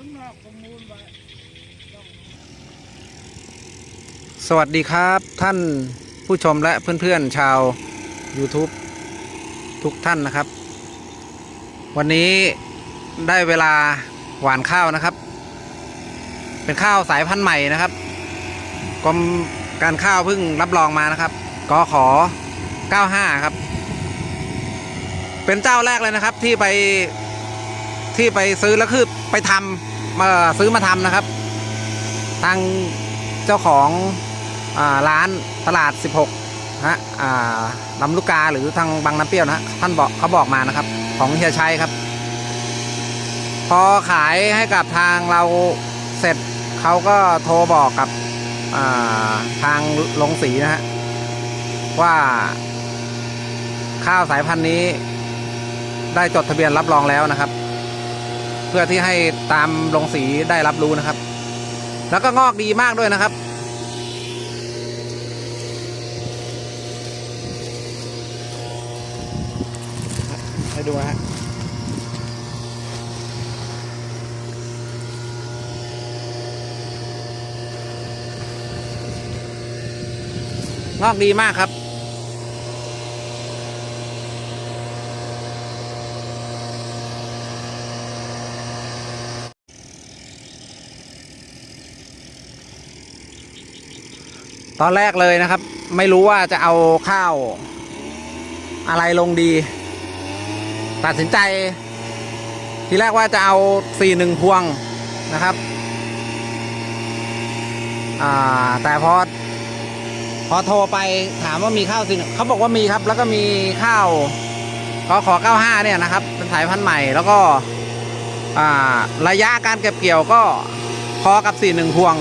ข้างนอกประมูลไว้สวัสดีครับท่านผู้ชมและเพื่อนๆชาว YouTube ทุกท่านนะครับ วันนี้ได้เวลาหวานข้าวนะครับ เป็นข้าวสายพันธุ์ใหม่นะครับกรมการข้าวเพิ่งรับรองมานะครับกขอ 95 ครับ เป็นเจ้าแรกเลยนะครับที่ไปที่ไปซื้อแล้วคือไปทำ มาซื้อมาทำนะครับ ทางเจ้าของอาร้านตลาด 16ฮะลำลูกกาหรือทางบางน้ำเปรี้ยวนะท่านบอกเขาบอกมานะครับ ของเฮียชัยครับ พอขายให้กับทางเราเสร็จเขาก็โทรบอกกับาทางลงสีนะฮะว่าข้าวสายพันธุ์นี้ได้จดทะเบียนรับรองแล้วนะครับ เพื่อที่ให้ตามลงสีได้รับรู้นะครับ แล้วก็งอกดีมากด้วยนะครับ ให้ดูฮะงอกดีมากครับ ตอนแรกเลยนะครับ ไม่รู้ว่าจะเอาข้าว อะไรลงดี ตัดสินใจ ทีแรกว่าจะเอาสี่หนึ่งพวงนะครับแต่พอพอโทรไปถามว่ามีข้าวสิเขาบอกว่ามีครับ แล้วก็มีข้าวกขอ95เนี่ยนะครับ เป็นสายพันธุ์ใหม่แล้วก็ระยะการเก็บเกี่ยวก็พอกับ 41 พวง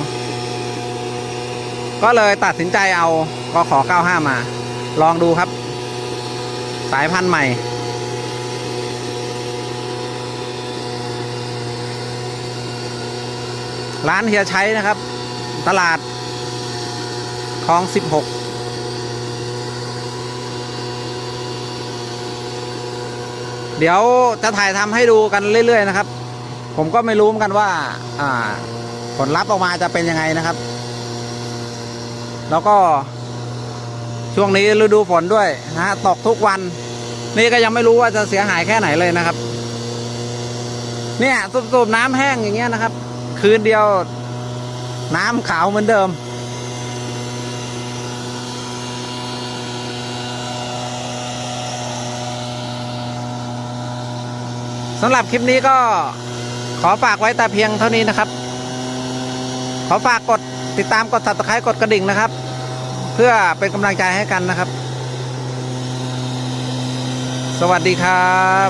ก็เลยตัดสินใจเอาก็ขอ 95 มา ลองดูครับ สายพันธุ์ใหม่ ร้านเฮียใชัยนะครับ ตลาดคลอง 16เดี๋ยวจะถ่ายทำให้ดูกันเรื่อย ๆ นะครับ ผมก็ไม่รู้เหมือนกันว่าผลลัพธ์ออกมาจะเป็นยังไงนะครับ แล้วก็ ช่วงนี้ฤดูฝนด้วยนะฮะตกทุกวัน นี่ก็ยังไม่รู้ว่าจะเสียหายแค่ไหนเลยนะครับ เนี่ยสูบๆน้ำแห้งอย่างเงี้ยนะครับ คืนเดียว น้ำขาวเหมือนเดิมสำหรับคลิปนี้ก็ขอฝากไว้แต่เพียงเท่านี้นะครับ ขอฝากกด ติดตามกดสับตะไคร้กดกระดิ่งนะครับ เพื่อเป็นกำลังใจให้กันนะครับ สวัสดีครับ